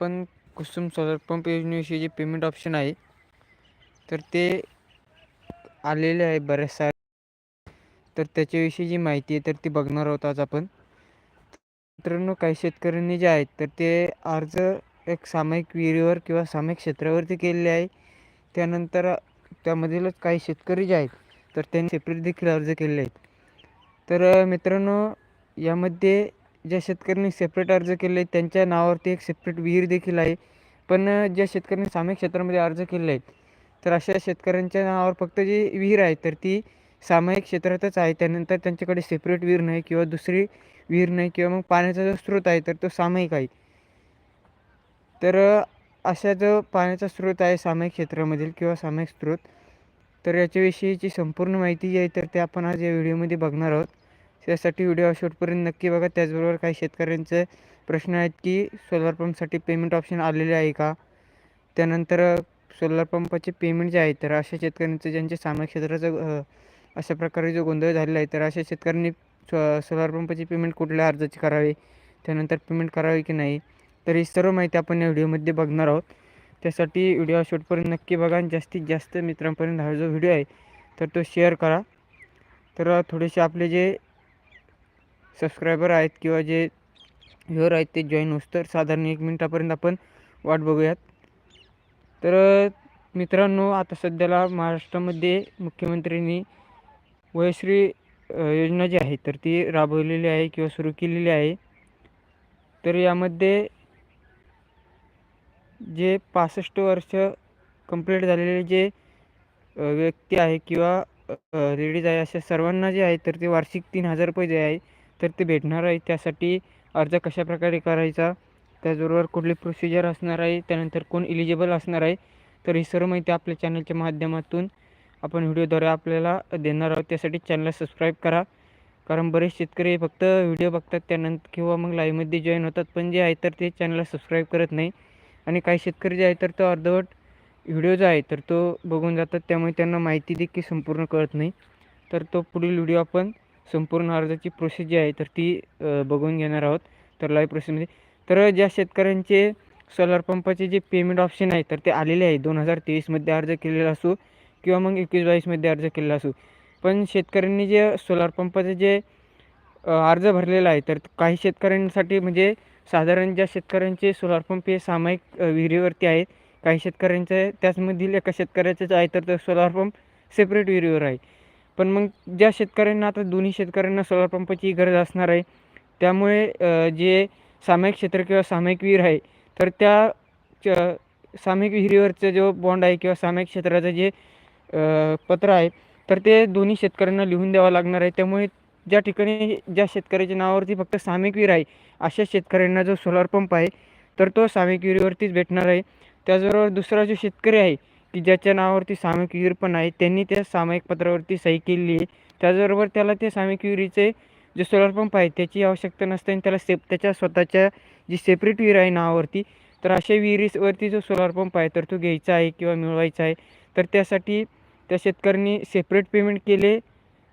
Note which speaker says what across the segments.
Speaker 1: पण Kusum solar pump योजनेविषयी जे पेमेंट ऑप्शन आहे तर ते आलेले आहे बऱ्याच सारे तर त्याच्याविषयी जी माहिती आहे तर ती बघणार आहोत आज आपण. मित्रांनो काही शेतकऱ्यांनी जे आहेत तर ते अर्ज एक सामायिक विहिरीवर किंवा सामायिक क्षेत्रावरती केलेले आहे. त्यानंतर त्यामधीलच काही शेतकरी जे आहेत तर त्यांनी सेपरेट देखील अर्ज केलेले आहेत. तर मित्रांनो यामध्ये ज्या शेतकऱ्यांनी सेपरेट अर्ज केले त्यांच्या नावावरती एक सेपरेट विहीर देखील आहे. पण ज्या शेतकऱ्यांनी सामायिक क्षेत्रामध्ये अर्ज केले आहेत तर अशा शेतकऱ्यांच्या नावावर फक्त जी विहीर आहे तर ती सामायिक क्षेत्रातच आहे. त्यानंतर त्यांच्याकडे सेपरेट विहीर नाही किंवा दुसरी विहीर नाही किंवा मग पाण्याचा जो स्रोत आहे तर तो सामायिक आहे. तर अशा जो पाण्याचा स्रोत आहे सामायिक क्षेत्रामधील किंवा सामायिक स्रोत तर याच्याविषयीची संपूर्ण माहिती जी आहे तर ते आपण आज या व्हिडिओमध्ये बघणार आहोत. त्यासाठी व्हिडिओ शेवटपर्यंत नक्की बघा. त्याचबरोबर काही शेतकऱ्यांचे प्रश्न आहेत की सोलार पंपसाठी पेमेंट ऑप्शन आलेले आहे का? त्यानंतर सोलार पंपाचे पेमेंट जे आहे तर अशा शेतकऱ्यांचं ज्यांचे सामायिक क्षेत्राचं अशा प्रकारे जो गोंधळ झालेला आहे तर अशा शेतकऱ्यांनी सो सोलार पंपाची पेमेंट कुठल्या अर्जाची करावी? त्यानंतर पेमेंट करावी की नाही? तर ही सर्व माहिती आपण या व्हिडिओमध्ये बघणार आहोत. त्यासाठी व्हिडिओ शेवटपर्यंत नक्की बघा. आणि जास्तीत जास्त मित्रांपर्यंत हा जो व्हिडिओ आहे तर तो शेअर करा. तर थोडेसे आपले जे सबस्क्रायबर आहेत किंवा जे व्ह्युअर आहेत ते जॉईन होस तर साधारण एक मिनटापर्यंत आपण वाट बघूयात. तर मित्रांनो आता सध्याला महाराष्ट्रामध्ये मुख्यमंत्र्यांनी वयश्री योजना जी आहे तर ती राबवलेली आहे किंवा सुरू केलेली आहे. तर यामध्ये जे पासष्ट वर्ष कंप्लीट झालेले जे व्यक्ती आहे किंवा लेडीज आहे अशा सर्वांना जे आहे तर ते वार्षिक तीन हजार रुपये जे आहे तर ते भेटणार आहे. त्यासाठी अर्ज कशाप्रकारे करायचा त्याचबरोबर कुठली प्रोसिजर असणार आहे त्यानंतर कोण इलिजिबल असणार आहे तर ही सर्व माहिती आपल्या चॅनलच्या माध्यमातून आपण व्हिडिओद्वारे आपल्याला देणार आहोत. त्यासाठी चॅनलला सबस्क्राईब करा. कारण बरेच शेतकरी फक्त व्हिडिओ बघतात त्यानंतर किंवा मग लाईव्हमध्ये जॉईन होतात पण जे आहे तर ते चॅनलला सबस्क्राईब करत नाही. आणि काही शेतकरी जे आहे तर तो अर्धवट व्हिडिओ जो आहे तर तो बघून जातात. त्यामुळे त्यांना माहिती देखील संपूर्ण कळत नाही. तर तो पुढील व्हिडिओ आपण संपूर्ण अर्जाची प्रोसेस जी आहे तर ती बघून घेणार आहोत. तर लाईव्ह प्रोसेसमध्ये तर ज्या शेतकऱ्यांचे सोलार पंपाचे जे पेमेंट ऑप्शन आहे तर ते आलेले आहे. दोन हजार तेवीसमध्ये अर्ज केलेला असो किंवा मग एकवीस बावीसमध्ये अर्ज केलेला असो. पण शेतकऱ्यांनी जे सोलार पंपाचे जे अर्ज भरलेला आहे तर काही शेतकऱ्यांसाठी म्हणजे साधारण ज्या शेतकऱ्यांचे सोलार पंप हे सामायिक विहिरीवरती आहेत काही शेतकऱ्यांचे त्याचमधील एका शेतकऱ्याचंच आहे तर सोलार पंप सेपरेट विहिरीवर आहे. पण मग ज्या शेतकऱ्यांना आता दोन्ही शेतकऱ्यांना सोलार पंपाची गरज असणार आहे त्यामुळे जे सामायिक क्षेत्र किंवा सामायिक विहीर आहे तर त्या सामायिक विहिरीवरचं जो बॉन्ड आहे किंवा सामायिक क्षेत्राचं जे पत्र आहे तर ते दोन्ही शेतकऱ्यांना लिहून द्यावं लागणार आहे. त्यामुळे ज्या ठिकाणी ज्या शेतकऱ्याच्या नावावरती फक्त सामायिक विहीर आहे अशा शेतकऱ्यांना जो सोलार पंप आहे तर तो सामायिक विहिरीवरतीच भेटणार आहे. त्याचबरोबर दुसरा जो शेतकरी आहे की ज्याच्या नावावरती सामूहिक विहीर पण आहे त्यांनी त्या सामायिक पत्रावरती सही केलेली आहे. त्याचबरोबर त्याला त्या सामूहिक विहिरीचे जे सोलार पंप आहे त्याची आवश्यकता नसते आणि त्याला सेप त्याच्या स्वतःच्या जी सेपरेट विहीर आहे नावावरती तर अशा विहिरीवरती जो सोलार पंप आहे तर तो घ्यायचा आहे किंवा मिळवायचा आहे. तर त्यासाठी त्या शेतकऱ्यांनी सेपरेट पेमेंट केले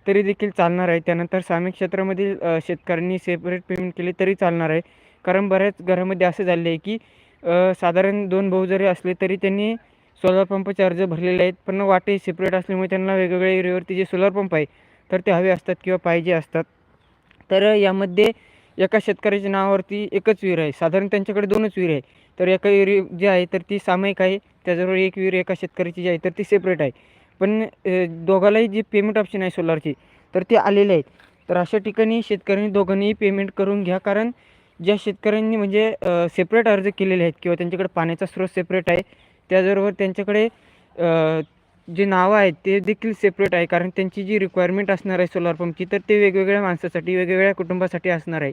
Speaker 1: तरी देखील चालणार आहे. त्यानंतर सामायिक क्षेत्रामधील शेतकऱ्यांनी सेपरेट पेमेंट केले तरी चालणार आहे. कारण बऱ्याच घरामध्ये असं झाले आहे की साधारण दोन भाऊ जरी असले तरी त्यांनी सोलार पंपचे अर्ज भरलेले आहेत पण वाटे सेपरेट असल्यामुळे त्यांना वेगवेगळ्या एरियावरती जे सोलार पंप आहे तर ते हवे असतात किंवा पाहिजे असतात. तर यामध्ये एका शेतकऱ्याच्या नावावरती एकच विहीर आहे. साधारण त्यांच्याकडे दोनच विहीर आहे. तर एका विहिरी जी आहे तर ती सामायिक आहे. त्याचबरोबर एक विहीर एका शेतकऱ्याची जी आहे तर ती सेपरेट आहे. पण दोघालाही जी पेमेंट ऑप्शन आहे सोलारची तर ते आलेले आहेत. तर अशा ठिकाणी शेतकऱ्यांनी दोघांनीही पेमेंट करून घ्या. कारण ज्या शेतकऱ्यांनी म्हणजे सेपरेट अर्ज केलेले आहेत किंवा त्यांच्याकडे पाण्याचा स्रोत सेपरेट आहे त्याचबरोबर त्यांच्याकडे जे नावं आहेत ते देखील सेपरेट आहे. कारण त्यांची जी रिक्वायरमेंट असणार आहे सोलार पंपची तर ते वेगवेगळ्या माणसासाठी वेगवेगळ्या कुटुंबासाठी असणार आहे.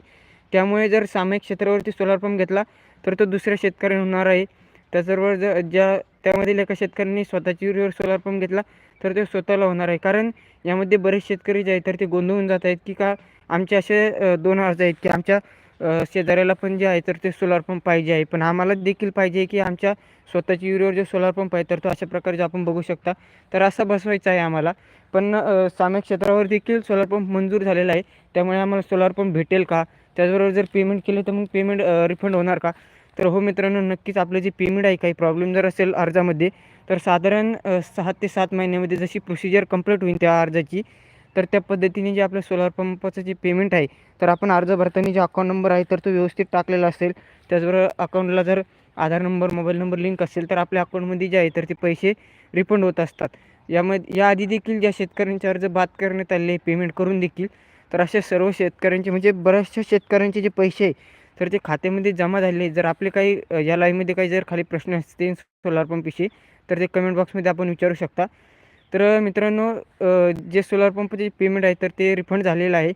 Speaker 1: त्यामुळे जर सामायिक क्षेत्रावरती सोलार पंप घेतला तर तो दुसऱ्या शेतकऱ्यांना होणार आहे. त्याचबरोबर जर ज्या त्यामधील एका शेतकऱ्यांनी स्वतःची विहिरीवर सोलार पंप घेतला तर ते स्वतःला होणार आहे. कारण यामध्ये बरेच शेतकरी जे आहेत तर ते गोंधळून जात आहेत की का आमचे असे दोन अर्ज आहेत की आमच्या शेजाऱ्याला पण जे आहे तर ते सोलार पंप पाहिजे आहे. पण आम्हाला देखील पाहिजे की आमच्या स्वतःची युरियावर जो सोलार पंप आहे तर तो अशा प्रकारे आपण बघू शकता तर असा बसवायचा आहे आम्हाला. पण सामायिक क्षेत्रावर देखील सोलार पंप मंजूर झालेला आहे. त्यामुळे आम्हाला सोलार पंप भेटेल का? त्याचबरोबर जर पेमेंट केलं तर मग पेमेंट रिफंड होणार का? तर हो मित्रांनो नक्कीच आपलं जे पेमेंट आहे काही प्रॉब्लेम जर असेल अर्जामध्ये तर साधारण सहा ते सात महिन्यामध्ये जशी प्रोसिजर कंप्लीट होईल त्या अर्जाची तर त्या पद्धतीने जे आपलं सोलार पंपाचं जे पेमेंट आहे तर आपण अर्ज भरताना जे अकाउंट नंबर आहे तर तो व्यवस्थित टाकलेला असेल. त्याचबरोबर अकाउंटला जर Aadhaar number mobile number link असेल तर आपल्या अकाउंटमध्ये जे आहे तर ते पैसे रिफंड होत असतात. यामध्ये याआधी देखील ज्या शेतकऱ्यांचे अर्ज बाद करण्यात आले पेमेंट करून देखील तर अशा सर्व शेतकऱ्यांचे म्हणजे बऱ्याचशा शेतकऱ्यांचे जे पैसे आहे तर ते खात्यामध्ये जमा झाले जर आपले काही या लाईव्हमध्ये काही जर खाली प्रश्न असतील सोलार पंपविषयी तर ते कमेंट बॉक्समध्ये आपण विचारू शकता. तर मित्रांनो जे सोलार पंपचे पेमेंट आहे तर ते रिफंड झालेलं आहे.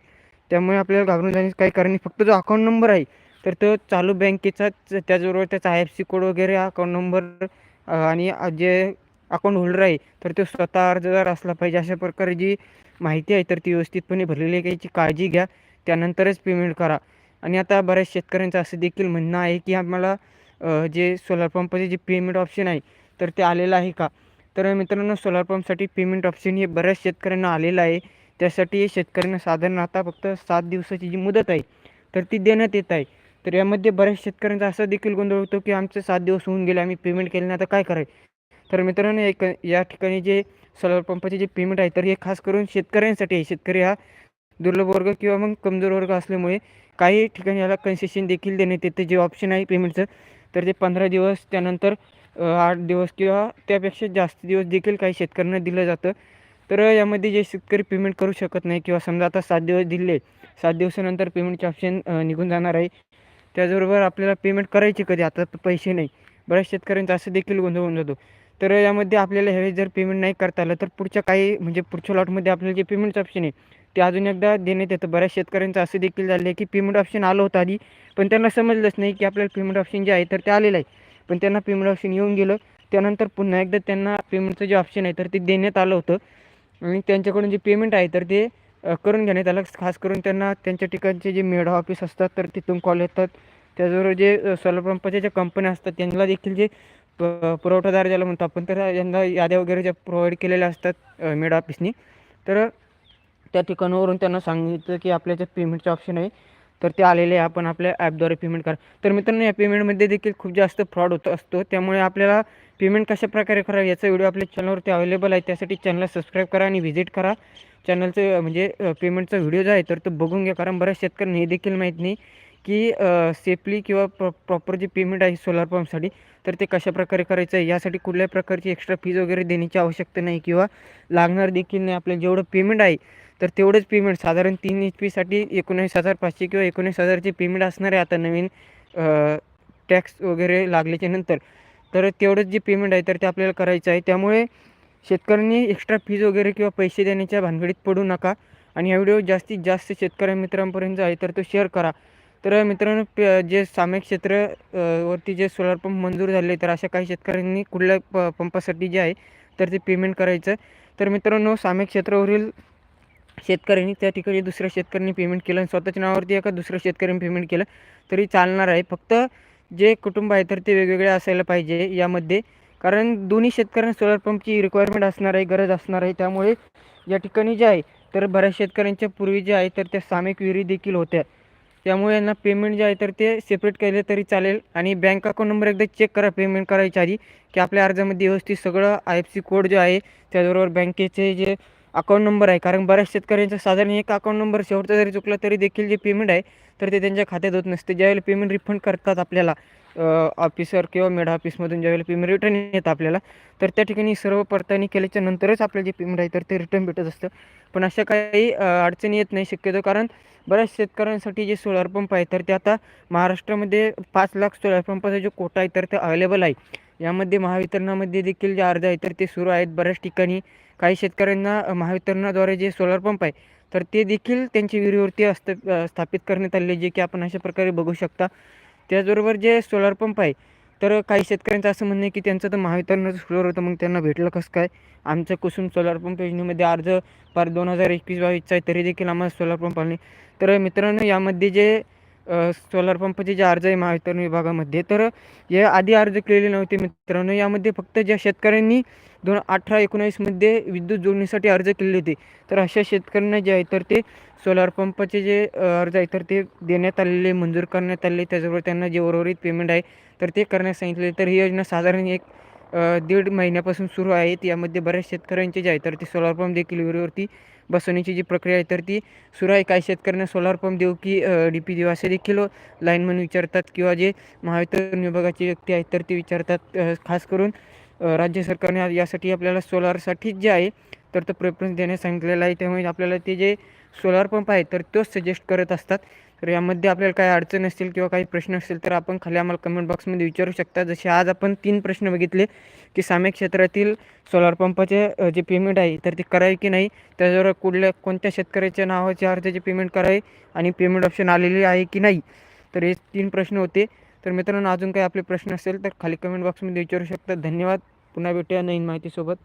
Speaker 1: त्यामुळे आपल्याला घाबरून जाण्याचं काही कारण नाही. फक्त जो अकाउंट नंबर आहे तर तो चालू बँकेचा त्याचबरोबर त्याचा आय एफ सी कोड वगैरे अकाउंट नंबर आणि जे अकाउंट होल्डर आहे तर तो स्वतः अर्जदार असला पाहिजे अशा प्रकारे जी माहिती आहे तर ती व्यवस्थितपणे भरलेली आहे. याची काळजी घ्या त्यानंतरच पेमेंट करा. आणि आता बऱ्याच शेतकऱ्यांचं असं देखील म्हणणं आहे की आम्हाला जे सोलार पंपचे जे पेमेंट ऑप्शन आहे तर ते आलेलं आहे का? तर मित्रांनो सोलार पंपसाठी पेमेंट ऑप्शन हे बऱ्याच शेतकऱ्यांना आलेलं आहे. त्यासाठी शेतकऱ्यांना साधारण आता फक्त सात दिवसाची जी मुदत आहे तर ती देण्यात येत आहे. तर यामध्ये बऱ्याच शेतकऱ्यांचा असं देखील गोंधळ होतो की आमचे सात दिवस होऊन गेले आम्ही पेमेंट केलं नाही आता काय करायचं? तर मित्रांनो एक या ठिकाणी जे सोलार पंपाचे जे पेमेंट आहे तर हे खास करून शेतकऱ्यांसाठी आहे. शेतकरी हा दुर्लभ वर्ग किंवा मग कमजोर वर्ग असल्यामुळे काही ठिकाणी याला कन्सेशन देखील देण्यात येते जे ऑप्शन आहे पेमेंटचं तर ते पंधरा दिवस त्यानंतर आठ दिवस किंवा त्यापेक्षा जास्त दिवस देखील काही शेतकऱ्यांना दिलं जातं. तर यामध्ये जे शेतकरी पेमेंट करू शकत नाही किंवा समजा आता सात दिवस दिले सात दिवसानंतर पेमेंटचे ऑप्शन निघून जाणार आहे. त्याचबरोबर आपल्याला पेमेंट करायची कधी? आता पैसे नाही. बऱ्याच शेतकऱ्यांचा असं देखील गोंधळ होऊन जातो. तर यामध्ये आपल्याला ह्यावेळेस जर पेमेंट नाही करता आलं तर पुढच्या काही म्हणजे पुढच्या लॉटमध्ये आपल्याला जे पेमेंटचं ऑप्शन आहे ते अजून एकदा देण्यात येतं. बऱ्याच शेतकऱ्यांचं असं देखील झालं आहे की पेमेंट ऑप्शन आलं होतं आधी पण त्यांना समजलंच नाही की आपल्याला पेमेंट ऑप्शन जे आहे तर ते आलेलं आहे. पण त्यांना पेमेंट ऑप्शन येऊन गेलं. त्यानंतर पुन्हा एकदा त्यांना पेमेंटचं जे ऑप्शन आहे तर ते देण्यात आलं होतं. आणि त्यांच्याकडून जे पेमेंट आहे तर ते करून घेण्यात आलं. खास करून त्यांना त्यांच्या ठिकाणचे जे मेड ऑफिस असतात तर तिथून कॉल येतात. त्याचबरोबर जे सोलर ज्या कंपन्या असतात त्यांना देखील जे प पुरवठादार ज्याला म्हणतो आपण तर यांना याद्या वगैरे ज्या प्रोव्हाइड केलेल्या असतात मेड ऑफिसनी तर त्या ठिकाणावरून त्यांना सांगितलं की आपल्या ज्या पेमेंटचे ऑप्शन आहे तर ते आलेले आपण आपल्या ॲपद्वारे पेमेंट करा. तर मित्रांनो या पेमेंटमध्ये देखील खूप जास्त फ्रॉड होत असतो. त्यामुळे आपल्याला पेमेंट कशा प्रकारे करा याचा व्हिडिओ आपल्या चॅनलवरती अवेलेबल आहे. त्यासाठी चॅनलला सबस्क्राईब करा आणि व्हिजिट करा. चॅनलचं म्हणजे पेमेंटचा व्हिडिओ जो आहे तर तो बघून घ्या. कारण बऱ्याच शेतकऱ्यांना हे देखील माहीत नाही की सेफली किंवा प्रॉ प्रॉपर जे पेमेंट आहे सोलार पंपसाठी तर ते कशाप्रकारे करायचं आहे? यासाठी कुठल्याही प्रकारची एक्स्ट्रा फीज वगैरे देण्याची आवश्यकता नाही किंवा लागणार देखील नाही. आपल्याला जेवढं पेमेंट आहे तर तेवढंच पेमेंट साधारण तीन एच पीसाठी एकोणीस हजार पाचशे किंवा एकोणीस हजारचे पेमेंट असणार आहे आता नवीन टॅक्स वगैरे लागल्याच्या नंतर. तर तेवढंच जे पेमेंट आहे तर ते आपल्याला करायचं आहे. त्यामुळे शेतकऱ्यांनी एक्स्ट्रा फीज वगैरे किंवा पैसे देण्याच्या भानगडीत पडू नका. आणि हा व्हिडिओ जास्तीत जास्त शेतकऱ्या मित्रांपर्यंत आहे तर तो शेअर करा. तर मित्रांनो जे सामायिक क्षेत्र वरती जे सोलार पंप मंजूर झाले तर अशा काही शेतकऱ्यांनी कुठल्या प पंपासाठी जे आहे तर ते पेमेंट करायचं. तर मित्रांनो सामायिक क्षेत्रावरील शेतकऱ्यांनी त्या ठिकाणी दुसऱ्या शेतकऱ्यांनी पेमेंट केलं आणि स्वतःच्या नावावरती एका दुसऱ्या शेतकऱ्यांनी पेमेंट केलं तरी चालणार आहे. फक्त जे कुटुंब आहे तर ते वेगवेगळे असायला पाहिजे यामध्ये. कारण दोन्ही शेतकऱ्यांना सोलर पंपची रिक्वायरमेंट असणार आहे गरज असणार आहे. त्यामुळे या ठिकाणी जे आहे तर बऱ्याच शेतकऱ्यांच्या पूर्वी जे आहे तर त्या सामायिक विहिरी देखील होत्या. त्यामुळे यांना पेमेंट जे आहे तर ते सेपरेट केले तरी चालेल. आणि बँक अकाउंट नंबर एकदा चेक करा पेमेंट करायच्या आधी की आपल्या अर्जामध्ये व्यवस्थित सगळं आय एफ सी कोड जे आहे त्याचबरोबर बँकेचे जे अकाउंट नंबर आहे. कारण बऱ्याच शेतकऱ्यांचा साधारण एक अकाउंट नंबर शेवटचा जरी चुकला तरी देखील जे पेमेंट आहे तर ते त्यांच्या खात्यात होत नसते. ज्यावेळेला पेमेंट रिफंड करतात आपल्याला ऑफिसर किंवा मेड ऑफिसमधून ज्यावेळेला पेमेंट रिटर्न येतं आपल्याला तर त्या ठिकाणी सर्व पडताळणी केल्याच्या नंतरच आपलं जे पेमेंट आहे तर ते रिटर्न भेटत असतं. पण अशा काही अडचणी येत नाही शक्यतो. कारण बऱ्याच शेतकऱ्यांसाठी जे सोलार पंप आहे तर ते आता महाराष्ट्रामध्ये पाच लाख सोलार पंपाचा जो कोटा आहे तर ते अवेलेबल आहे. यामध्ये महावितरणामध्ये देखील जे अर्ज आहे तर ते सुरू आहेत बऱ्याच ठिकाणी. काही शेतकऱ्यांना महावितरणाद्वारे जे सोलार पंप आहे तर ते देखील त्यांची विहिरीवरती अस्त स्थापित करण्यात आले जे की आपण अशा प्रकारे बघू शकता. त्याचबरोबर जे सोलार पंप आहे तर काही शेतकऱ्यांचं असं म्हणणं आहे की त्यांचं तर महावितरणच फ्लोर होतं मग त्यांना भेटलं कसं काय? आमचं कुसुम सोलार पंप योजनेमध्ये अर्ज पार दोन हजार एकवीस बावीसचा आहे तरी देखील आम्हाला सोलार पंप आले तर मित्रांनो यामध्ये जे सोलार पंपाचे जे अर्ज आहे महावितरण विभागामध्ये तर या आधी अर्ज केलेले नव्हते मित्रांनो. यामध्ये फक्त ज्या शेतकऱ्यांनी दोन अठरा एकोणावीसमध्ये विद्युत जोडणीसाठी अर्ज केले होते तर अशा शेतकऱ्यांना जे आहे तर ते सोलार पंपाचे जे अर्ज आहे तर ते देण्यात आलेले मंजूर करण्यात आले त्याचबरोबर त्यांना जे उर्वरित पेमेंट आहे तर ते करण्यास सांगितले. तर ही योजना साधारण एक दीड महिन्यापासून सुरू आहेत यामध्ये बऱ्याच शेतकऱ्यांचे जे आहे तर ते सोलार पंप देखील विहिरीवरती बसवण्याची जी प्रक्रिया आहे तर ती सुरू आहे काही शेतकऱ्यांना सोलार पंप देऊ की डी पी देऊ असे देखील लाईनमन विचारतात किंवा जे महावितरण विभागाचे व्यक्ती आहेत तर ते विचारतात. खास करून राज्य सरकारने यासाठी आपल्याला सोलारसाठीच जे आहे तर तो प्रेफरन्स देण्यास सांगितलेला आहे. त्यामुळे आपल्याला ते जे सोलार पंप आहे तर तोच सजेस्ट करत असतात. तर यामध्ये आपल्याला काही अडचण असतील किंवा काही प्रश्न असतील तर आपण खाली आम्हाला कमेंट बॉक्समध्ये विचारू शकता. जसे आज आपण तीन प्रश्न बघितले की सामायिक क्षेत्रातील सोलार पंपाचे जे पेमेंट आहे तर ते करावे की नाही? त्याच्यावर कुठल्या कोणत्या शेतकऱ्याच्या नावाच्या अर्जाचे पेमेंट करावे आणि पेमेंट ऑप्शन आलेले आहे की नाही? तर हे तीन प्रश्न होते. तर मित्रांनो अजून काही आपले प्रश्न असेल तर खाली कमेंट बॉक्समध्ये विचारू शकता. धन्यवाद. पुन्हा भेटूया नवीन माहितीसोबत.